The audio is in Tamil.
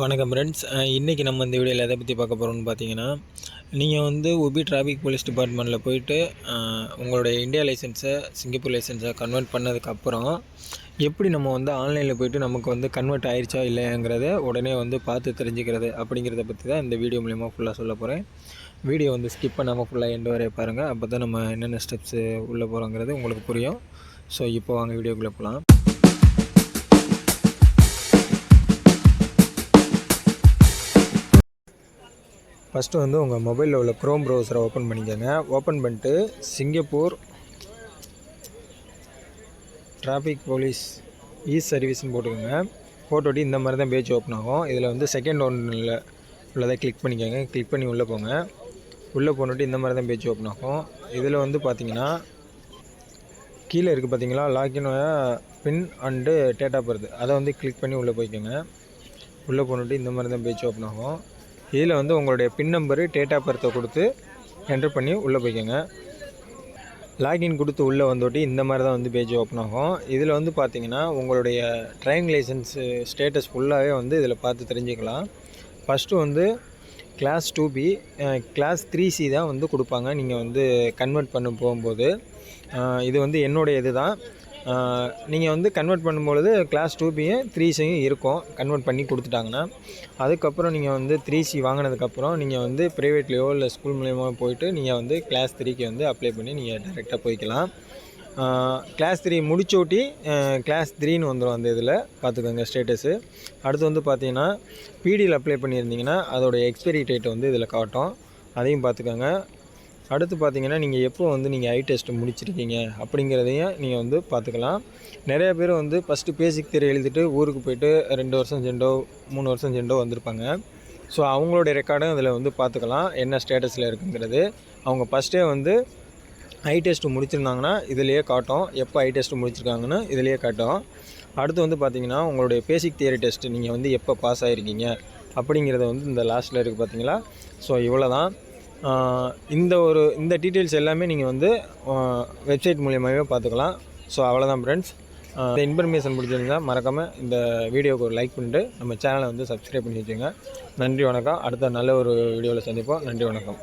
வணக்கம் ஃப்ரெண்ட்ஸ் இன்றைக்கி நம்ம இந்த வீடியோவில் எதை பற்றி பார்க்க போகிறோம்னு பார்த்தீங்கன்னா நீங்கள் வந்து உபி டிராஃபிக் போலீஸ் டிபார்ட்மெண்ட்டில் போயிட்டு உங்களுடைய இந்தியா லைசன்ஸை சிங்கப்பூர் லைசன்ஸை கன்வெர்ட் பண்ணதுக்கப்புறம் எப்படி நம்ம வந்து ஆன்லைனில் போயிட்டு நமக்கு வந்து கன்வெர்ட் ஆயிடுச்சா இல்லைங்கிறத உடனே வந்து பார்த்து தெரிஞ்சுக்கிறது அப்படிங்கிறத பற்றி தான் இந்த வீடியோ மூலிமா ஃபுல்லாக சொல்ல போகிறேன் வீடியோ வந்து ஸ்கிப் பண்ணாமல் ஃபுல்லாக எண்டு வரைய பாருங்கள் அப்போ தான் நம்ம என்னென்ன ஸ்டெப்ஸு உள்ளே போகிறோங்கிறது உங்களுக்கு புரியும். ஸோ இப்போ வாங்க வீடியோக்குள்ளே போகலாம் ஃபஸ்ட்டு வந்து உங்கள் மொபைலில் உள்ள க்ரோம் ப்ரௌசரை ஓப்பன் பண்ணிக்கோங்க. ஓப்பன் பண்ணிட்டு சிங்கப்பூர் டிராஃபிக் போலீஸ் இ சர்வீஸ்னு போட்டுக்கோங்க. போட்டுவிட்டு இந்த மாதிரி தான் பேஜ் ஓப்பன் ஆகும். இதில் வந்து செகண்ட் ஒன்றில் உள்ளதை கிளிக் பண்ணிக்கோங்க. கிளிக் பண்ணி உள்ளே போங்க. உள்ளே போனுட்டு இந்த மாதிரி தான் பேஜ் ஓப்பன் ஆகும். இதில் வந்து பார்த்தீங்கன்னா கீழே இருக்குது பார்த்தீங்களா login pin and data of birth அதை வந்து கிளிக் பண்ணி உள்ளே போய்க்கோங்க. உள்ளே போனுட்டு இந்த மாதிரி தான் பேஜ் ஓப்பன் ஆகும். இதில் வந்து உங்களுடைய பின் நம்பரு டேட் ஆஃப் பர்த்தை கொடுத்து என்டர் பண்ணி உள்ளே போய்க்கோங்க. லாகின் கொடுத்து உள்ளே வந்தோட்டி இந்த மாதிரி தான் வந்து பேஜ் ஓப்பன் ஆகும். இதில் வந்து பார்த்தீங்கன்னா உங்களுடைய டிரைவிங் லைசன்ஸு ஸ்டேட்டஸ் ஃபுல்லாகவே வந்து இதில் பார்த்து தெரிஞ்சுக்கலாம். ஃபஸ்ட்டு வந்து class two B class three C தான் வந்து கொடுப்பாங்க. நீங்கள் வந்து கன்வெர்ட் பண்ண போகும்போது. இது வந்து என்னுடைய இது தான். நீங்கள் வந்து கன்வெர்ட் பண்ணும்பொழுது கிளாஸ் டூ பியும் த்ரீ சியும் இருக்கும். கன்வெர்ட் பண்ணி கொடுத்துட்டாங்கன்னா அதுக்கப்புறம் நீங்கள் வந்து த்ரீ சி வாங்கினதுக்கப்புறம் நீங்கள் வந்து ப்ரைவேட்லேயோ இல்லை ஸ்கூல் மூலயமா போயிட்டு நீங்கள் வந்து கிளாஸ் த்ரீக்கு வந்து அப்ளை பண்ணி நீங்கள் டேரெக்டாக போய்க்கலாம். கிளாஸ் த்ரீ முடிச்சோட்டி கிளாஸ் த்ரீன்னு வந்துடும் அந்த இதில். பார்த்துக்கோங்க ஸ்டேட்டஸு அடுத்து வந்து பார்த்தீங்கன்னா பிடியில் அப்ளை பண்ணியிருந்தீங்கன்னா அதோடய எக்ஸ்பைரி டேட் வந்து இதில் காட்டும். அதையும் பார்த்துக்கோங்க. அடுத்து பார்த்தீங்கன்னா நீங்கள் எப்போ வந்து நீங்கள் ஐ டெஸ்ட்டு முடிச்சிருக்கீங்க அப்படிங்கிறதையும் நீங்கள் வந்து பார்த்துக்கலாம். நிறைய பேர் வந்து ஃபஸ்ட்டு பேசிக் தேர்வு எழுதிட்டு ஊருக்கு போயிட்டு ரெண்டு வருஷம் செண்டோ மூணு வருஷம் செண்டோ வந்திருப்பாங்க. ஸோ அவங்களுடைய ரெக்கார்டும் அதில் வந்து பார்த்துக்கலாம் என்ன ஸ்டேட்டஸில் இருக்குங்கிறது. அவங்க ஃபஸ்ட்டே வந்து ஐ டெஸ்ட்டு முடிச்சிருந்தாங்கன்னா இதிலேயே காட்டும். எப்போ ஐ டெஸ்ட்டு முடிச்சிருக்காங்கன்னு இதிலேயே காட்டும். அடுத்து வந்து பார்த்திங்கன்னா உங்களுடைய பேசிக் தியரி டெஸ்ட் நீங்கள் வந்து எப்போ பாஸ் ஆகிருக்கீங்க அப்படிங்கிறத வந்து இந்த லாஸ்ட்டில் இருக்குது பார்த்தீங்களா? ஸோ இவ்வளோ தான் இந்த ஒரு இந்த டீட்டெயில்ஸ் எல்லாமே நீங்கள் வந்து வெப்சைட் மூலியமாகவே பார்த்துக்கலாம். ஸோ அவ்வளோதான் ஃப்ரெண்ட்ஸ் இந்த இன்ஃபர்மேஷன் பிடிச்சிருந்தால் மறக்காமல் இந்த வீடியோவுக்கு ஒரு லைக் பண்ணிட்டு நம்ம சேனலை வந்து சப்ஸ்கிரைப் பண்ணி வச்சுங்க நன்றி வணக்கம். அடுத்த நல்ல ஒரு வீடியோவில் சந்திப்போம். நன்றி வணக்கம்.